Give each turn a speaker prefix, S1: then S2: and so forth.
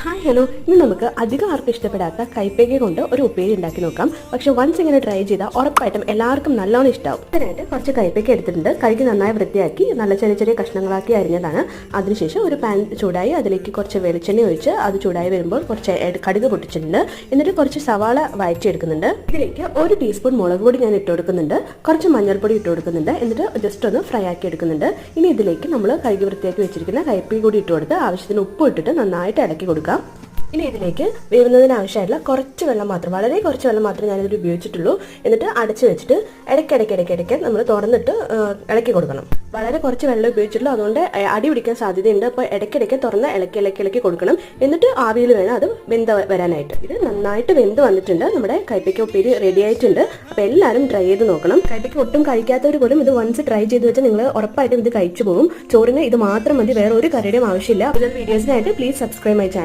S1: Hi hello ഇന്ന് നമുക്ക് അധികം ആർക്കും ഇഷ്ടപ്പെടാത്ത കൈപ്പേക കൊണ്ട് ഒരു ഉപ്പേരി ഉണ്ടാക്കി നോക്കാം. പക്ഷെ വൺസ് ഇങ്ങനെ ട്രൈ ചെയ്താൽ ഉറപ്പായിട്ടും എല്ലാവർക്കും നല്ലോണം ഇഷ്ടമാവും അതിനായിട്ട് കുറച്ച് കൈപ്പേക്ക എടുത്തിട്ടുണ്ട്. കഴുകി നന്നായി വൃത്തിയാക്കി നല്ല ചെറിയ ചെറിയ കഷ്ണങ്ങളാക്കി അരിഞ്ഞതാണ്. അതിനുശേഷം ഒരു പാൻ ചൂടായി അതിലേക്ക് കുറച്ച് വെളിച്ചെണ്ണ ഒഴിച്ച് അത് ചൂടായി വരുമ്പോൾ കുറച്ച് കടുക് പൊട്ടിച്ചിട്ടുണ്ട്. എന്നിട്ട് കുറച്ച് സവാള വഴറ്റിയെടുക്കുന്നുണ്ട്. ഇതിലേക്ക് ഒരു ടീസ്പൂൺ മുളക് പൊടി ഞാൻ ഇട്ട് കൊടുക്കുന്നുണ്ട്. കുറച്ച് മഞ്ഞൾപ്പൊടി ഇട്ട് കൊടുക്കുന്നുണ്ട്. എന്നിട്ട് ജസ്റ്റ് ഒന്ന് ഫ്രൈ ആക്കി എടുക്കുന്നുണ്ട്. ഇനി ഇതിലേക്ക് നമ്മൾ കഴുകി വൃത്തിയാക്കി വെച്ചിരിക്കുന്ന കൈപ്പി കൂടി ഇട്ട് കൊടുത്ത് ആവശ്യത്തിന് ഉപ്പ് ഇട്ടിട്ട് നന്നായിട്ട് ഇളക്കി കൊടുക്കാം ഇനി ഇതിലേക്ക് വേവുന്നതിന് ആവശ്യമായിട്ടുള്ള കുറച്ച് വെള്ളം മാത്രം വളരെ കുറച്ച് വെള്ളം മാത്രമേ ഞാനിതിൽ ഉപയോഗിച്ചിട്ടുള്ളൂ. എന്നിട്ട് അടച്ച് വെച്ചിട്ട് ഇടയ്ക്കിടയ്ക്ക് ഇടയ്ക്കിടയ്ക്ക് നമ്മൾ തുറന്നിട്ട് ഇളക്കി കൊടുക്കണം. വളരെ കുറച്ച് വെള്ളം ഉപയോഗിച്ചിട്ടുള്ളൂ. അതുകൊണ്ട് അടി പിടിക്കാൻ സാധ്യതയുണ്ട്. അപ്പോൾ ഇടയ്ക്കിടയ്ക്ക് തുറന്ന് ഇളക്കി ഇളക്കി ഇളക്കി കൊടുക്കണം. എന്നിട്ട് ആവിയിൽ വേണം അത് വെന്ത് വരാനായിട്ട്. ഇത് നന്നായിട്ട് വെന്ത് വന്നിട്ടുണ്ട്. നമ്മുടെ കൈപ്പയ്ക്ക ഉപ്പേരി റെഡി ആയിട്ടുണ്ട്. അപ്പോൾ എല്ലാവരും ട്രൈ ചെയ്ത് നോക്കണം. കൈപ്പയ്ക്ക ഒട്ടും കഴിക്കാത്തവർ പോലും ഇത് വൺസ് ട്രൈ ചെയ്ത് വെച്ചാൽ നിങ്ങൾ ഉറപ്പായിട്ടും ഇത് കഴിച്ചു പോകും. ചോറിന് ഇത് മാത്രം മതി. വേറെ ഒരു കറിയുടെയും ആവശ്യമില്ല. വീഡിയോസിനായിട്ട് പ്ലീസ് സബ്സ്ക്രൈബ് ചാനൽ